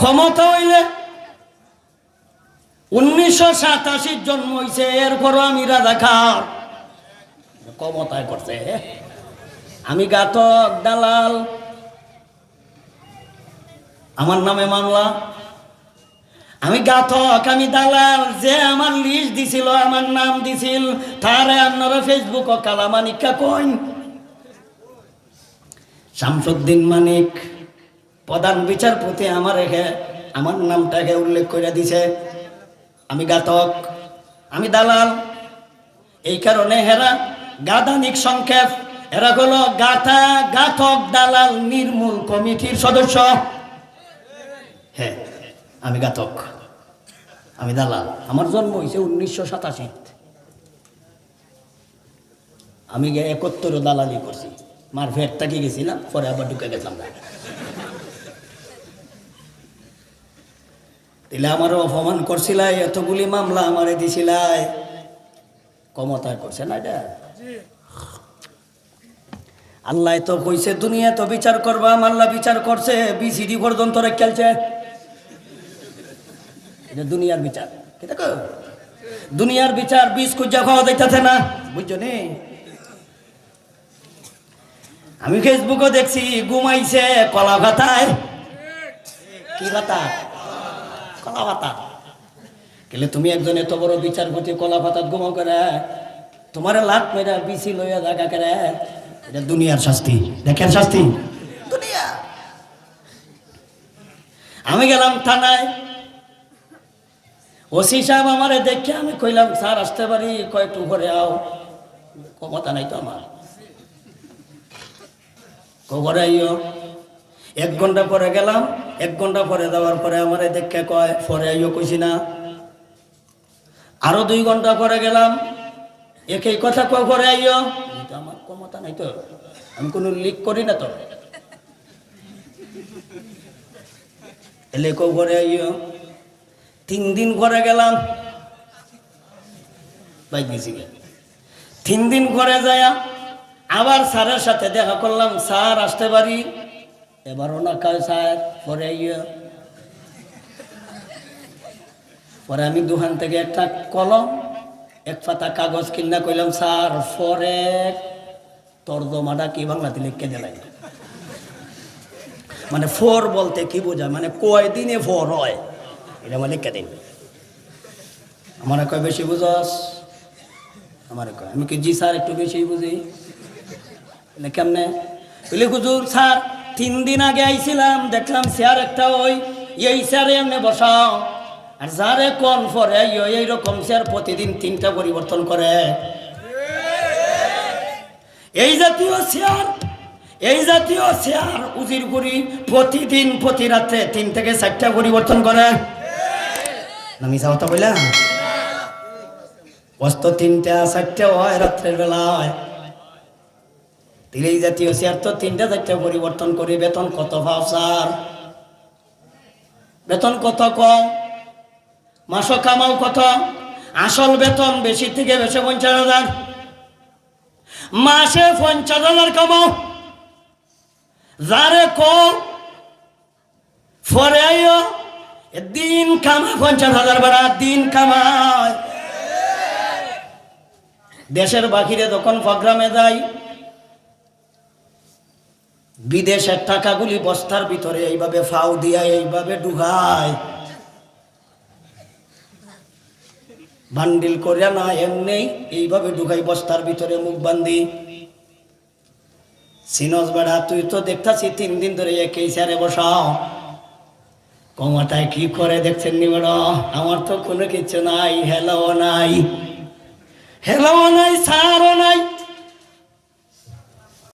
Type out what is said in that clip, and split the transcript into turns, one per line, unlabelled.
ক্ষমতা হইলে উনিশশো সাতাশির জন্ম হয়েছে এরপরও আমি রাজা খার ক্ষমতায় করছে আমি গাতক দালাল। আমার নামে মামলা। আমি গাতক আমি দালাল। যে আমার লিস্ট দিছিল, আমার নাম দিছিল, তারে আপনারা ফেসবুক ও কালামানিকা কইন। শামসুদ্দিন মানিক। প্রধান বিচারপতি আমার একে আমার নামটাকে উল্লেখ করে দিছে। আমি গাতক, আমি দালাল। এই কারণে হেরা গাদানিক সংক্ষেপ এরা হলো গাথা, গাথক, দালাল, নির্মূল কমিটির সদস্য। হ্যাঁ আমি গাতক, আমি দালাল। আমার জন্ম হয়েছে উনিশশো সাতাশি। আমি একত্তর দালালি করছি। মার ফের তাকে গেছিলাম পরে আবার ঢুকে গেছিলাম দিলে আমারও অপমান করছিলাই এতগুলি মামলা আমারে দিছিলাই। ক্ষমতা করছে না এটা? আল্লাহ তো কইছে, দুনিয়া তো বিচার করবা আল্লাহ বিচার করছে বিসিডি পর্যন্ত খেলছে। এটা দুনিয়ার বিচার। কি দেখো? দুনিয়ার বিচার, বিষ খুঁজা খাওয়া যাইতেছে না, বুঝছ নি? আমি ফেসবুকে দেখছি, ঘুমাইছে কলা ভাতায়। কি ভাতা? কলা ভাতা গেলে তুমি একজন এত বড় বিচারপতি কলা ভাতাত ঘুমাও করে? তোমার লাভ মেরা বিসি লইয়া জায়গা করে। এটা দুনিয়ার শাস্তি। দেখেন শাস্তি? দুনিয়া। আমি গেলাম থানায়। ওসি সাহেব আমারে দেখে আমি কইলাম স্যার আসতে পারি? কয়েকটু ঘরে আও। ক্ষমতা নাই তো আমার। ঘরে আইও। এক ঘণ্টা পরে গেলাম, এক ঘণ্টা পরে যাওয়ার পরে আমার দেখে কয়, পরে আইও কইছি না। আরও দুই ঘণ্টা পরে গেলাম, একই কথা কয়, পরে আইও। আমার ক্ষমতা নাই তো, আমি কোনো লিক করি না তো। এলে কো ঘরে আইও। তিন দিন ঘরে গেলাম, বাইক গেছি তিন দিন ঘরে যায় আবার স্যারের সাথে দেখা করলাম, স্যার, আসতে পারি? এবারও না কয় স্যার, পরে ইয়ে। পরে আমি দোকান থেকে একটা কলম, এক পাতা কাগজ কিনা কইলাম, স্যার, পরে তর্জমাটা কি বাংলাতে লিখে দিলাই মানে ফোর বলতে কি বোঝায়? মানে কয় দিনে ফোর হয়? এটা মানে লিখে দিন। আমার কয়, বেশি বুঝস? আমার কয়, আমি কি জি স্যার একটু বেশি বুঝি? কেমনে? বলি, হুজুর, স্যার তিন দিন আগে আইছিলাম, দেখলাম চেয়ার একটা ওই, এই চেয়ারে এমনি বসাও। আর যারে কোন পরে এইরকম চেয়ার প্রতিদিন তিনটা পরিবর্তন করে। এই জাতীয় চেয়ার এই জাতীয় চেয়ার উজির করি প্রতিদিন, প্রতি রাত্রে তিন থেকে চারটা পরিবর্তন করে। না মিশা তো বললাম অস্ত তিনটা, চারটা হয় রাত্রের বেলায়। তাহলে জাতীয় চেয়ার তো তিনটা চারটা পরিবর্তন করে, বেতন কত ভাব স্যার? বেতন কত কম মাস কামাও কত? আসল বেতন বেশি থেকে বেশি পঞ্চাশ হাজার। মাসে পঞ্চাশ হাজার কামাও। যারে কম ফরে দিন কামায় পঞ্চাশ হাজার বাড়া, দিন কামায়। দেশের বাকিরে যখন প্রোগ্রামে যাই বিদেশের টাকাগুলি বস্তার ভিতরে এইভাবে ফাউ দিয়া এইভাবে ডুগায় বান্ডিল করিয়া না, এমনি এইভাবে ঢুকাই বস্তার ভিতরে মুখ বান্ধি সিনস বেড়া, তুই তো দেখতাছি তিন দিন ধরে একই স্যারে বসাও। কমাটায় কি করে দেখছেন নি বেড়া? আমার তো কোনো কিছু নাই, হেলাও নাই। হেলাও নাই, সারও নাই